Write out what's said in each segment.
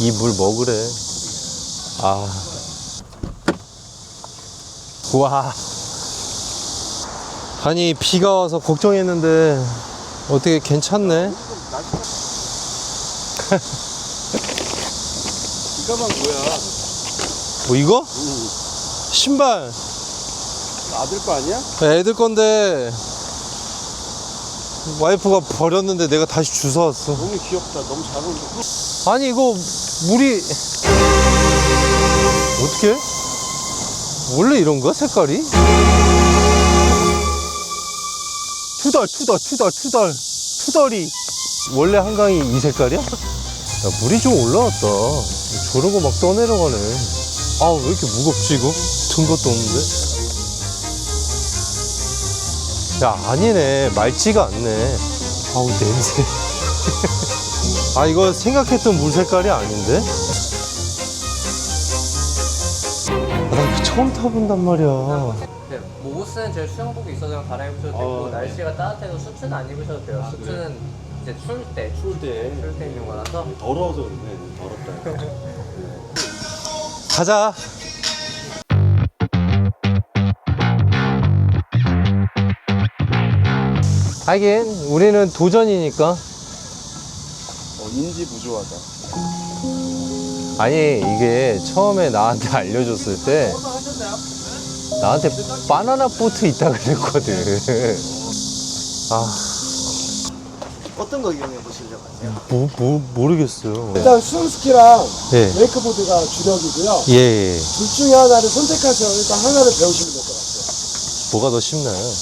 이 물 먹으래. 아. 와. 아니, 비가 와서 걱정했는데, 어떻게 괜찮네? 이가방 뭐야? 뭐, 이거? 신발. 아들 거 아니야? 애들 건데, 와이프가 버렸는데 내가 다시 주워왔어. 너무 귀엽다. 너무 잘 어울려. 아니 이거 물이 어떻게? 원래 이런가 색깔이? 투덜 투덜 투덜 투덜 투덜이 원래 한강이 이 색깔이야? 야 물이 좀 올라왔다 저런 거막 떠내려가네 아 왜 이렇게 무겁지 이거? 든 것도 없는데 야 아니네. 맑지가 않네. 아우 냄새. 아 이거 생각했던 물 색깔이 아닌데? 아, 나 이거 처음 타본단 말이야. 네, 모스는 제일 수영복이 있어서 그냥 갈아입으셔도 되고 어, 네. 날씨가 따뜻해서 수트는 안 입으셔도 돼요. 아, 수트는 이제 추울 때, 추울 추울 때. 추울 때 입는 거라서. 더러워서 그런데 더럽다. 가자 하긴 우리는 도전이니까 어, 인지 부조하다. 아니 이게 처음에 나한테 알려줬을 때 나한테 바나나 보트 있다 그랬거든 아 어떤 거 이용해 보시려고 하세요? 뭐, 뭐, 모르겠어요 일단 수영스키랑 예. 웨이크보드가 주력이고요. 예, 예. 둘 중에 하나를 선택하셔서 일단 하나를 배우시면 될 것 같아요. 뭐가 더 쉽나요?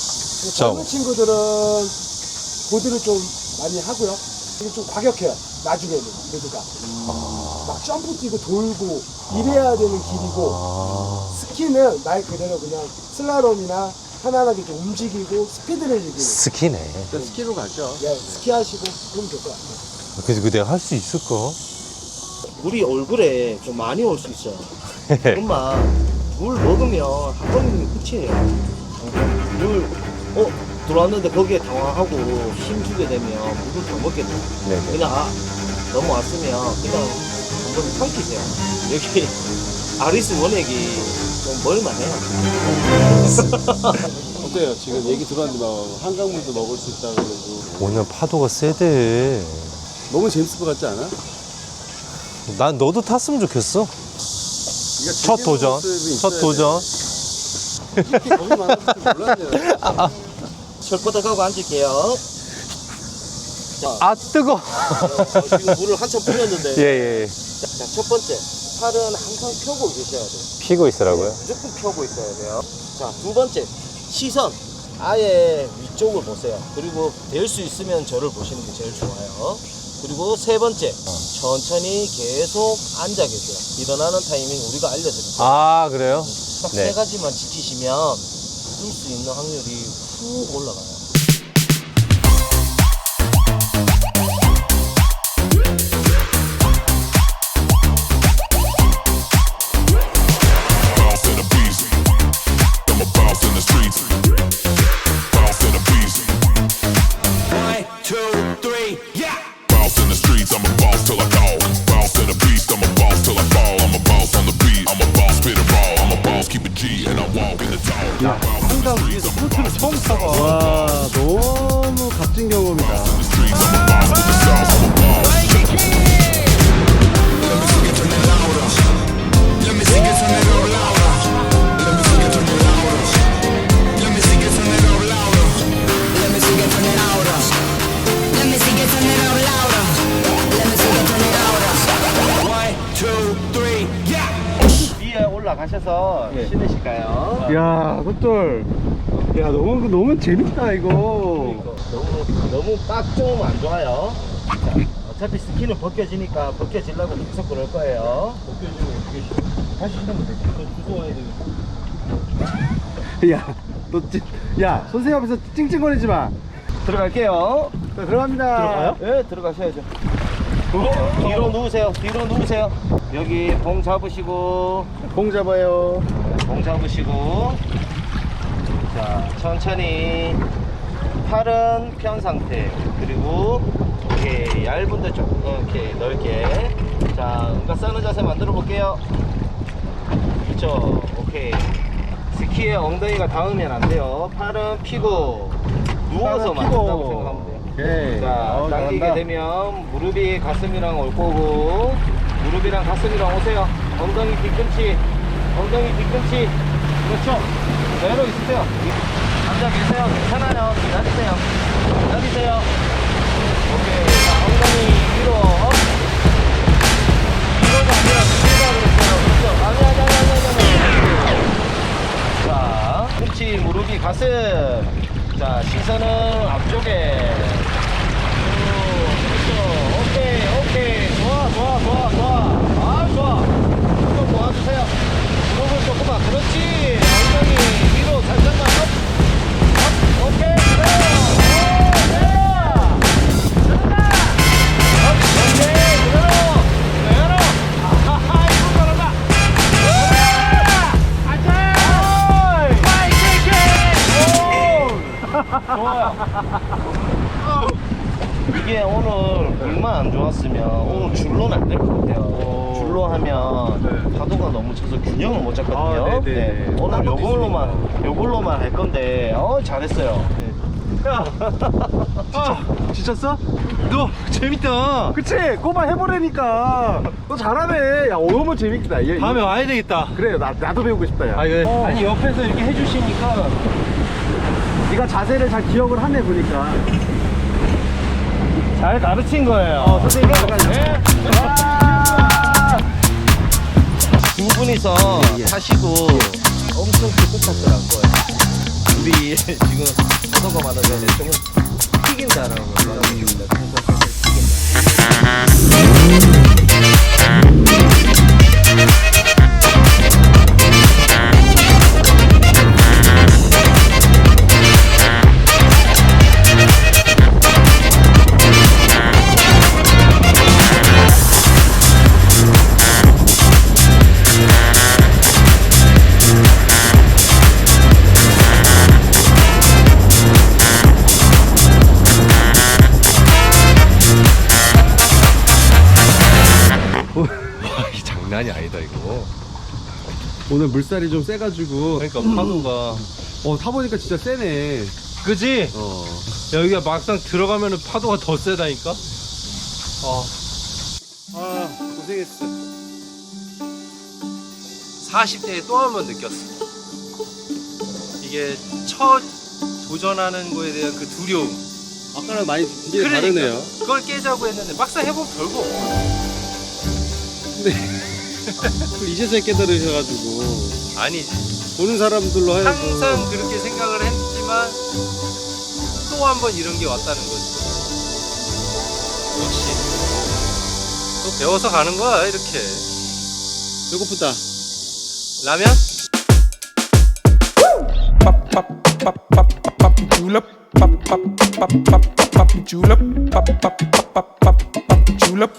젊은 친구들은 보드를 좀 많이 하고요. 이게 좀 과격해요. 나중에는 보드가. 막 점프 뛰고 돌고 이래야 되는 길이고 아, 스키는 말 그대로 그냥 슬라롬이나 편안하게 좀 움직이고 스피드를 즐기는 스키네. 일단 스키로 가죠. 예, 스키 하시고 그러면 될 것 같아요. 그래서 그 내가 할 수 있을까? 물이 얼굴에 좀 많이 올 수 있어요. 그것만 물 먹으면 한 번이면 끝이에요. 물, 어, 들어왔는데 거기에 당황하고 힘 주게 되면 물을 더 먹게 돼요. 네네. 그냥, 아, 넘어왔으면 그냥 한번 삼키세요. 여기 아리스 원액이 좀 멀만해요. 어때요? 지금 얘기 들어왔는데 막 한강물도 먹을 수 있다 그러고 오늘 파도가 세대. 너무 재밌을 것 같지 않아? 난 너도 탔으면 좋겠어. 첫 도전. 첫 도전. 이렇게 겁이 많을 줄 몰랐네요. 철바닥하고 앉을게요. 자, 아, 뜨거. 어, 지금 물을 한참 뿌렸는데. 예, 예. 자, 자, 첫 번째. 팔은 항상 펴고 계셔야 돼요. 피고 있으라고요? 무조건 펴고 있어야 돼요. 자, 두 번째. 시선. 아예 위쪽을 보세요. 그리고 될 수 있으면 저를 보시는 게 제일 좋아요. 그리고 세 번째. 천천히 계속 앉아 계세요. 일어나는 타이밍 우리가 알려드릴게요. 아, 그래요? 딱 네. 세 가지만 지키시면 뜰 수 있는 확률이 훅 올라가요. 야 그돌. 야 너무 너무 재밌다 이거. 너무 너무 빡좀안 좋아요. 자, 어차피 스키는 벗겨지니까 벗겨지려고 계속 그럴 거예요. 벗겨지면 어떻게 신어? 다시 신으면 되지. 주워야 되겠다. 야, 너, 찡- 야, 선생님 앞에서 찡찡거리지 마. 들어갈게요. 자, 들어갑니다. 들어가요? 네, 들어가셔야죠. 뒤로 누우세요. 뒤로 누우세요. 여기 봉 잡으시고 봉 잡아요. 봉 잡으시고 자 천천히 팔은 편 상태 그리고 이렇게 얇은 데 조금 이렇게 넓게. 자 그러니까 써는 자세 만들어 볼게요. 그렇죠 오케이. 스키에 엉덩이가 닿으면 안 돼요. 팔은 피고 누워서 팔은 피고. 만든다고 생각하면 돼요. 오케이. 자 어, 당기게 잘한다. 되면 무릎이 가슴이랑 올 거고 무릎이랑 가슴이랑 오세요. 엉덩이 뒤꿈치 엉덩이 뒤꿈치. 그렇죠 그대로 있으세요. 앉아 계세요. 괜찮아요. 기다리세요. 기다리세요. 오케이. 자 엉덩이 위로 업. 위로가 아니라 뒤로 그랬어요. 그렇죠? 아니 아니 아니 아니 아니, 아니. 자꿈치 무릎이 가슴. 자 시선은 앞쪽에 좋아요. 이게 오늘 물만 안 좋았으면 오늘 줄로는 안 될 것 같아요. 줄로 하면 파도가 너무 쳐서 균형을 못 잡거든요. 아, 네네. 네, 오늘 요걸로만 요걸로만 할 건데 어 잘했어요. 아, 지쳤어? 너 재밌다. 그치? 꼬마 해보라니까. 너 잘하네. 야, 너무 재밌다. 얘, 다음에 와야 되겠다. 그래, 나, 나도 배우고 싶다, 야. 아, 그래. 아니 옆에서 이렇게 해주시니까 네가 자세를 잘 기억을 하네, 보니까. 잘 가르친 거예요. 어, 선생님이 네. 두 분이서 하시고 엄청 기분 탓을 한 거예요. 우리 지금 파도가 많은데 조금 튀긴다라는 걸 말하고 있습니다. 튀긴다. 장난이 아니다, 이거. 오늘 물살이 좀 세가지고. 그러니까 파도가. 어, 타보니까 진짜 세네. 그지? 어. 여기가 막상 들어가면 파도가 더 세다니까? 어. 아, 고생했어. 40대에 또 한 번 느꼈어. 이게 첫 도전하는 거에 대한 그 두려움. 아까랑 많이 굉장히 그러니까 다르네요. 그걸 깨자고 했는데 막상 해보면 별거 없어. 그걸 이제서야 깨달으셔가지고. 아니지. 보는 사람들로 하여금. 항상 그렇게 생각을 했지만 또 한 번 이런 게 왔다는 거지. 역시. 또 배워서 가는 거야, 이렇게. 배고프다. 라면? julep, pop pop pop julep,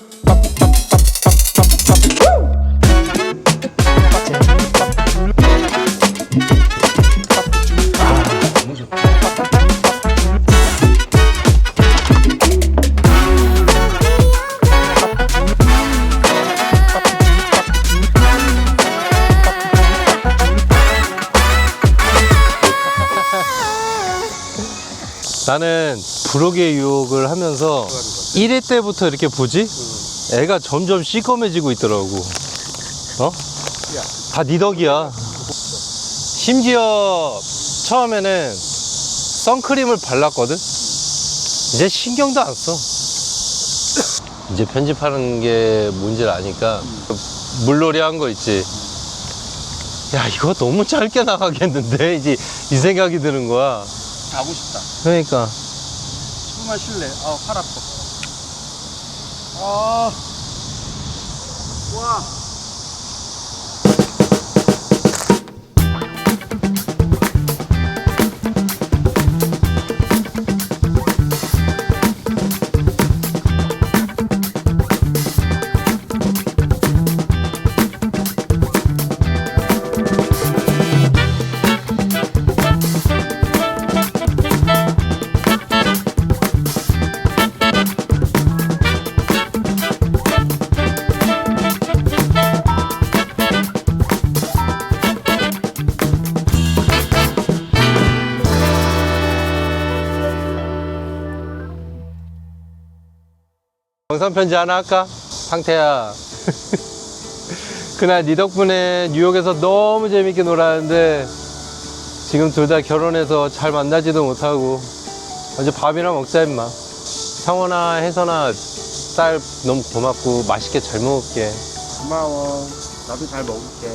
나는 부록의 유혹을 하면서 1회 때부터 이렇게 보지? 애가 점점 시커매지고 있더라고. 어? 다니 덕이야. 심지어 처음에는 선크림을 발랐거든? 이제 신경도 안 써. 이제 편집하는 게 뭔지를 아니까 물놀이 한 거 있지. 야, 이거 너무 짧게 나가겠는데? 이제 이 생각이 드는 거야. 자고 싶다. 그러니까. 숨만 쉴래. 아, 팔 아파. 아. 와. 영상 편지 하나 할까? 상태야. 그날 네 덕분에 뉴욕에서 너무 재밌게 놀았는데 지금 둘 다 결혼해서 잘 만나지도 못하고 먼저 밥이나 먹자 임마. 상원아, 혜선아, 딸 너무 고맙고 맛있게 잘 먹을게. 고마워 나도 잘 먹을게